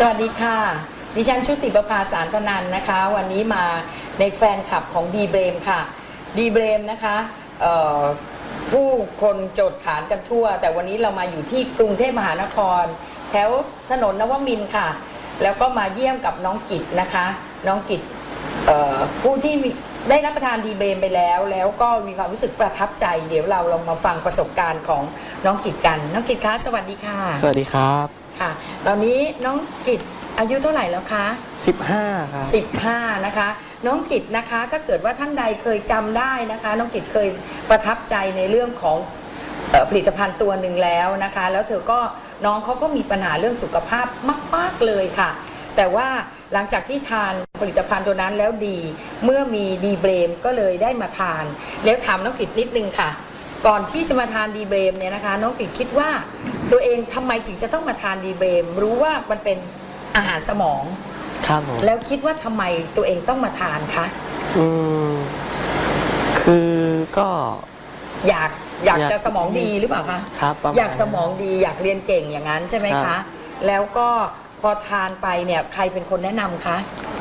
สวัสดีค่ะ ดิฉันชุติประภาสารตนันนะคะ วันนี้มาในแฟนคลับของดีเบรมค่ะดีเบรมนะคะผู้คนโจทย์ขานกันทั่ว แต่วันนี้เรามาอยู่ที่กรุงเทพมหานคร แถวถนนนวมินค่ะ แล้วก็มาเยี่ยมกับน้องกิจนะคะ น้องกิจผู้ที่ได้รับประทานดีเบรมไปแล้ว แล้วก็มีความรู้สึกประทับใจ เดี๋ยวเราลองมาฟังประสบการณ์ของน้องกิจกัน น้องกิจคะสวัสดีค่ะ สวัสดีครับ ค่ะ ตอนนี้น้องกิจอายุเท่าไหร่แล้วคะ 15 ครับ 15 นะคะ น้องกิจนะคะถ้าเกิดว่าท่านใดเคยจำได้นะคะ น้องกิจเคยประทับใจในเรื่องของเอ่อผลิตภัณฑ์ตัวหนึ่งแล้วนะคะ แล้วเธอก็น้องเขาก็มีปัญหาเรื่องสุขภาพมาก ๆ เลยค่ะ แต่ว่าหลังจากที่ทานผลิตภัณฑ์ตัวนั้นแล้วดี เมื่อมีดีเบรมก็เลยได้มาทาน แล้วถามน้องกิจนิดนึงค่ะ ก่อนที่จะมาทานดีเบรมเนี่ยนะคะ น้องกิจคิดว่า ตัวเองทำไมจึงจะต้องมาทานดีเบรม รู้ว่ามันเป็นอาหารสมอง ครับผมแล้วคิดว่าทำไมตัวเองต้องมาทานคะ อืมคือก็อยากอยากอยากจะสมองดีหรือเปล่าคะ ครับประมาณอยากสมองดีอยากเรียนเก่งอย่างนั้นใช่ไหมครัคะบแล้วก็พอทานไปเนี่ยใครเป็นคนแนะนำคะ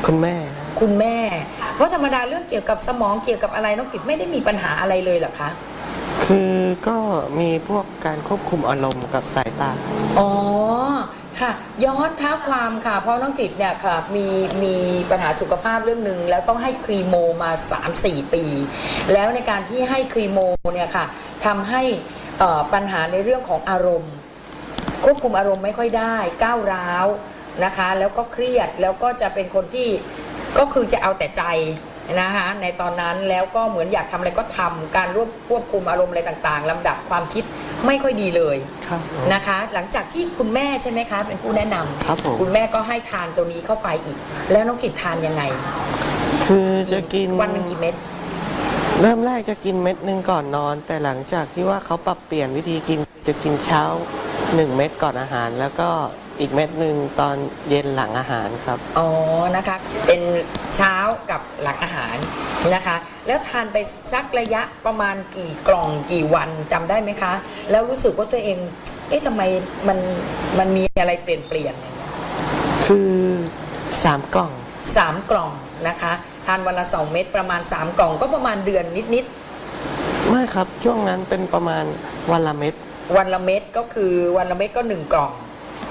คุณแม่คุณแม่ เพราะธรรมดาเรื่องเกี่ยวกับสมองเกี่ยวกับอะไรน้องกิจไม่ได้มีปัญหาอะไรเลยเหรอคะ คือก็มีพวกการควบคุมอารมณ์กับสายตา อ๋อ ค่ะ ย้อนเท้าความค่ะ เพราะน้องกิจเนี่ยค่ะมีมีปัญหาสุขภาพเรื่องหนึ่งแล้วต้องให้ครีโมมา 3-4 ปี แล้วในการที่ให้ครีโมเนี่ยค่ะทำให้เอ่อปัญหาในเรื่องของอารมณ์ ควบคุมอารมณ์ไม่ค่อยได้ ก้าวร้าวนะคะ แล้วก็เครียดแล้วก็จะเป็นคนที่ก็คือจะเอาแต่ใจ นะคะในตอนนั้นแล้วก็เหมือนอยากทำอะไรก็ทำการรวบควบคุมอารมณ์อะไรต่างๆลำดับความคิดไม่ค่อยดีเลยครับผมนะคะ หลังจากที่คุณแม่ใช่ไหมคะเป็นผู้แนะนำครับผมคุณแม่ก็ให้ทานตัวนี้เข้าไปอีก แล้วน้องกิจทานยังไง คือจะกินวันหนึ่งกี่เม็ดเริ่มแรกจะกินเม็ดหนึ่งก่อนนอน แต่หลังจากที่ว่าเขาปรับเปลี่ยนวิธีกินจะกินเช้า1เม็ดก่อนอาหารแล้วก็ อีกเม็ดหนึ่งตอนเย็นหลังอาหารครับ อ๋อนะคะ เป็นเช้ากับหลังอาหารนะคะ แล้วทานไปสักระยะประมาณกี่กล่องกี่วันจำได้ไหมคะ แล้วรู้สึกว่าตัวเอง เอ๊ะทำไมมันมันมีอะไรเปลี่ยนเปลี่ยนๆอย่างเงี้ยคือ3กล่องสามกล่องนะคะ ทานวันละสองเม็ดประมาณ3กล่องก็ประมาณเดือนนิดไม่ครับช่วงนั้นเป็นประมาณวันละเม็ดๆวันละเม็ดก็คือวันละเม็ดก็1กล่อง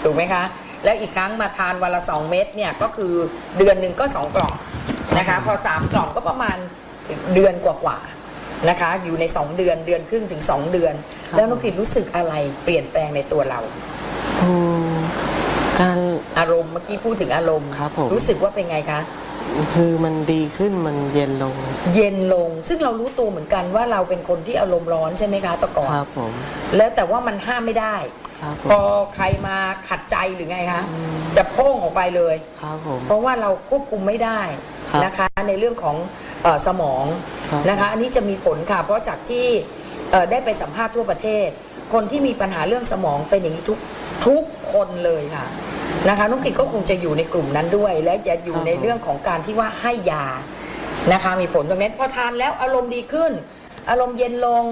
ถูกไหมคะ แล้วอีกครั้งมาทานวันละ 2 เม็ดเนี่ยก็คือเดือนหนึ่งก็ 2 กล่องนะคะพอ 3 กล่องก็ประมาณเดือนกว่าๆนะคะ อยู่ใน 2 เดือนเดือนครึ่งถึง 2 เดือนครับแล้วน้องกิดรู้สึกอะไรเปลี่ยนแปลงในตัวเราอืมการอารมณ์เมื่อกี้พูดถึงอารมณ์ครับผมรู้สึกว่าเป็นไงคะคือมันดีขึ้นมันเย็นลง เย็นลงซึ่งเรารู้ตัวเหมือนกันว่าเราเป็นคนที่อารมณ์ร้อนใช่ไหมคะแตะก่อนครับผมแล้วแต่ว่ามันห้ามไม่ได้ ครับผพอมใครมาขัดใจหรือไงคะจะโพ่งออกไปเลย ครับผม เพราะว่าเราควบคุมไม่ได้ครับนะคะในเรื่องของเออสมองครับนะคะอันนี้จะมีผลค่ะ เพราะจากที่เอ่อได้ไปสัมภาษณ์ทั่วประเทศ คนที่มีปัญหาเรื่องสมองเป็นอย่างนี้ทุกทุกคนเลยค่ะนะคะน้องกิจก็คงจะอยู่ในกลุ่มนั้นด้วย และจะอยู่ในเรื่องของการที่ว่าให้ยานะคะมีผลตรงนี้พอทานแล้วอารมณ์ดีขึ้น อารมณ์เย็นลง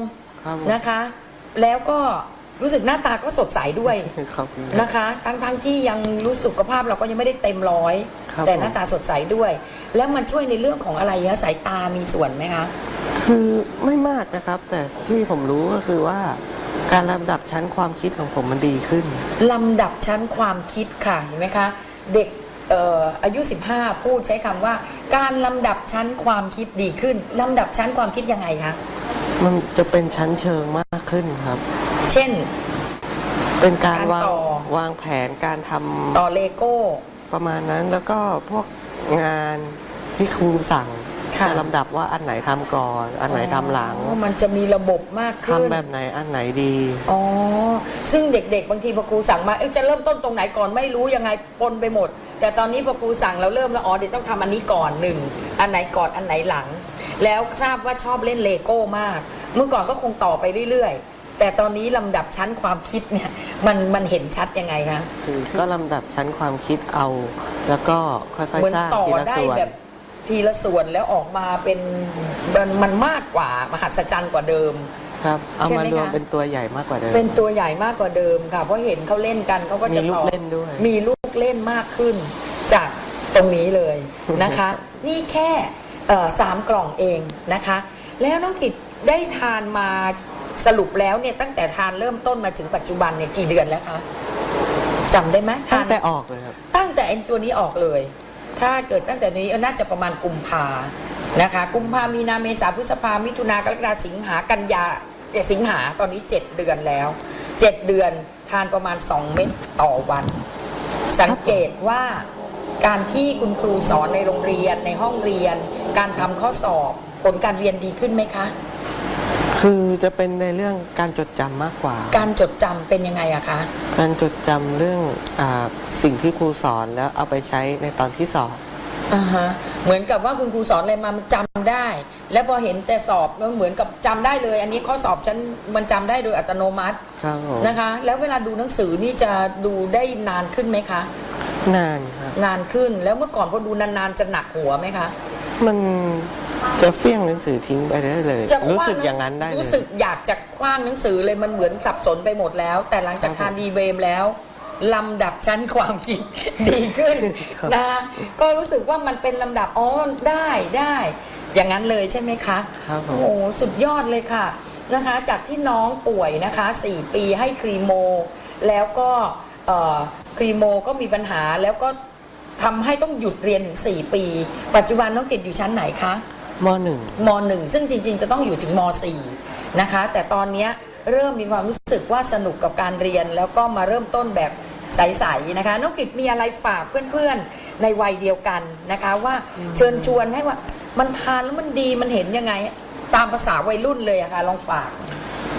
ครับผม นะคะแล้วก็ รู้สึกหน้าตาก็สดใสด้วยครับ นะคะ ทั้งทั้งที่ยังรู้สุขภาพเราก็ยังไม่ได้เต็มร้อย ครับแต่หน้าตาสดใสด้วย แล้วมันช่วยในเรื่องของอะไรคะสายตามีส่วนไหมคะ คือไม่มากนะครับ แต่ที่ผมรู้ก็คือว่า การลำดับชั้นความคิดของผมมันดีขึ้น ลำดับชั้นความคิดค่ะเห็นไหมคะ เด็กเอ่ออายุ 15 พูดใช้คำว่า การลำดับชั้นความคิดดีขึ้น ลำดับชั้นความคิดยังไงคะ มันจะเป็นชั้นเชิงมากขึ้นครับ เช่น เป็นการการวางต่อ วางแผนการทำต่อเลโก้ ประมาณนั้นแล้วก็พวกงานที่ครูสั่งค่ะ จะลำดับว่าอันไหนทำก่อน อันไหนทำหลังอ๋อมันจะมีระบบมากขึ้นทำแบบไหนอันไหนดี อ๋อซึ่งเด็กๆ บางทีพอครูสั่งมาเอ๊ะจะเริ่มต้นตรงไหนก่อนไม่รู้ยังไงปนไปหมด แต่ตอนนี้พอครูสั่งเราเริ่มแล้วอ๋อเดี๋ยวต้องทำอันนี้ก่อนหนึ่งอันไหนก่อนอันไหนหลัง แล้วทราบว่าชอบเล่นเลโก้มาก เมื่อก่อนก็คงต่อไปเรื่อยๆ แต่ตอนนี้ลำดับชั้นความคิดเนี่ยมันมันเห็นชัดยังไงคะคือก็ลำดับชั้นความคิดเอา แล้วก็ค่อยเหมือนๆสร้างต่อทีละได้ส่วน แบบทีละส่วนแล้วออกมาเป็นมันมันมากกว่ามหัศจรรย์กว่าเดิม ครับ เอาใช่มาไหมรวมคะ เป็นตัวใหญ่มากกว่าเดิม เป็นตัวใหญ่มากกว่าเดิมค่ะ เพราะเห็นเขาเล่นกันเขาก็จะมีลูกต่อเล่นด้วย มีลูกเล่นมากขึ้น จากตรงนี้เลยนะคะ นี่แค่เอ่อสามกล่องเองนะคะ แล้วน้องกิจได้ทานมา สรุปแล้วเนี่ยตั้งแต่ทานเริ่มต้นมาถึงปัจจุบันเนี่ยกี่เดือนแล้วคะจำได้ไหมตั้ทางนแต่ออกเลยครับ ตั้งแต่ไอ้ตัวนี้ออกเลย ถ้าเกิดตั้งแต่นี้น่าจะประมาณกุมภานะคะ กุมภามีนาเมษาพฤษภามิถุนากรกฎาสิงหากันยาเอ่อสิงหาตอนนี้ 7 เดือนแล้ว7เดือนทานประมาณ 2 เม็ดต่อวัน สังเกตว่าการที่คุณครูสอนในโรงเรียนในห้องเรียน การทำข้อสอบ ผลการเรียนดีขึ้นไหมคะ คือจะเป็นในเรื่องการจดจำมากกว่า การจดจำเป็นยังไงอะคะการจดจำเรื่องอาสิ่งที่ครูสอนแล้วเอาไปใช้ในตอนที่สอบ อ่าฮะเหมือนกับว่าคุณครูสอนอะไรมามันจำได้ แล้วพอเห็นแต่สอบมันเหมือนกับจำได้เลย อันนี้ข้อสอบฉันมันจำได้โดยอัตโนมัติครับผมนะคะ แล้วเวลาดูหนังสือนี่จะดูได้นานขึ้นไหมคะ นานครับ นานขึ้นแล้วเมื่อก่อนพอดูนานๆจะหนักหัวไหมคะ มัน จะเฟี้ยงหนังสือทิ้งไปได้เลย จะรู้คว้สึกอย่างนั้นได้เลย รู้สึกอยากจะคว้างหนังสือเลยมันเหมือนสับสนไปหมดแล้ว แต่หลังจากครับทานดีเบมแล้วลำดับชั้นความคิด ดีขึ้นครับ นะก็รู้สึกว่ามันเป็นลำดับอ๋อได้ได้ อย่างนั้นเลยใช่ไหมคะ ครับผโอ้ม โหสุดยอดเลยค่ะนะคะ จากที่น้องป่วยนะคะ 4 ปีให้ครีโม แล้วก็เอ่อครีโมก็มีปัญหาแล้วก็ทำให้ต้องหยุดเรียนถึง 4 ปี ปัจจุบันน้องกิตอยู่ชั้นไหนคะ มหนึ่งม .1 ซึ่งจริง ๆ จะต้องอยู่ถึงม .4 นะคะ แต่ตอนเนี้ยเริ่มมีความรู้สึกว่าสนุกกับการเรียน แล้วก็มาเริ่มต้นแบบใสๆนะคะน้องกิตมีอะไรฝากเพื่อนๆในวัยเดียวกันนะคะ ว่าเชิญชวนให้ว่ามันทานแล้วมันดีมันเห็นยังไง ตามภาษาวัยรุ่นเลยอะค่ะลองฝาก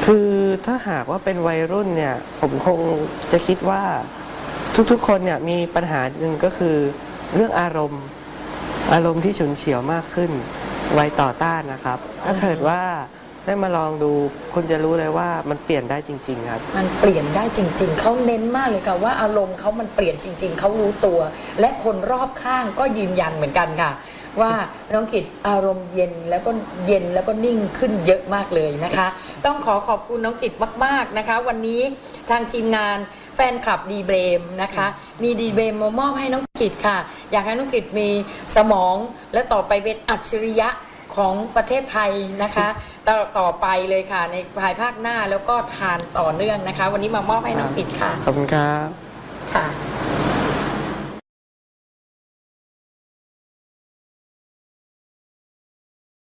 คือถ้าหากว่าเป็นวัยรุ่นเนี่ย ผมคงจะคิดว่าทุกๆ คนเนี่ยมีปัญหาหนึ่งก็คือเรื่องอารมณ์ อารมณ์ที่ฉุนเฉียวมากขึ้น วัยต่อต้านนะครับ ถ้าเกิดว่าได้มาลองดูคุณจะรู้เลยว่ามันเปลี่ยนได้จริง ๆ ครับ มันเปลี่ยนได้จริง ๆ เขาเน้นมากเลยค่ะว่าอารมณ์เขามันเปลี่ยนจริง ๆ เขารู้ตัว และคนรอบข้างก็ยืนยันเหมือนกันค่ะ ว่าน้องกิตอารมณ์เย็นแล้วก็เย็นแล้วก็นิ่งขึ้นเยอะมากเลยนะคะ ต้องขอขอบคุณน้องกิตมาก ๆนะคะ วันนี้ทางทีมงานแฟนคลับดีเบรมนะคะ มีดีเบรมมามอบให้น้องกิตค่ะ อยากให้น้องกิตมีสมองและต่อไปเป็นอัจฉริยะของประเทศไทยนะคะต่อต่อไปเลยค่ะ ในภายภาคหน้าแล้วก็ทานต่อเนื่องนะคะ วันนี้มามอบให้น้องปิดค่ะ ขอบคุณครับ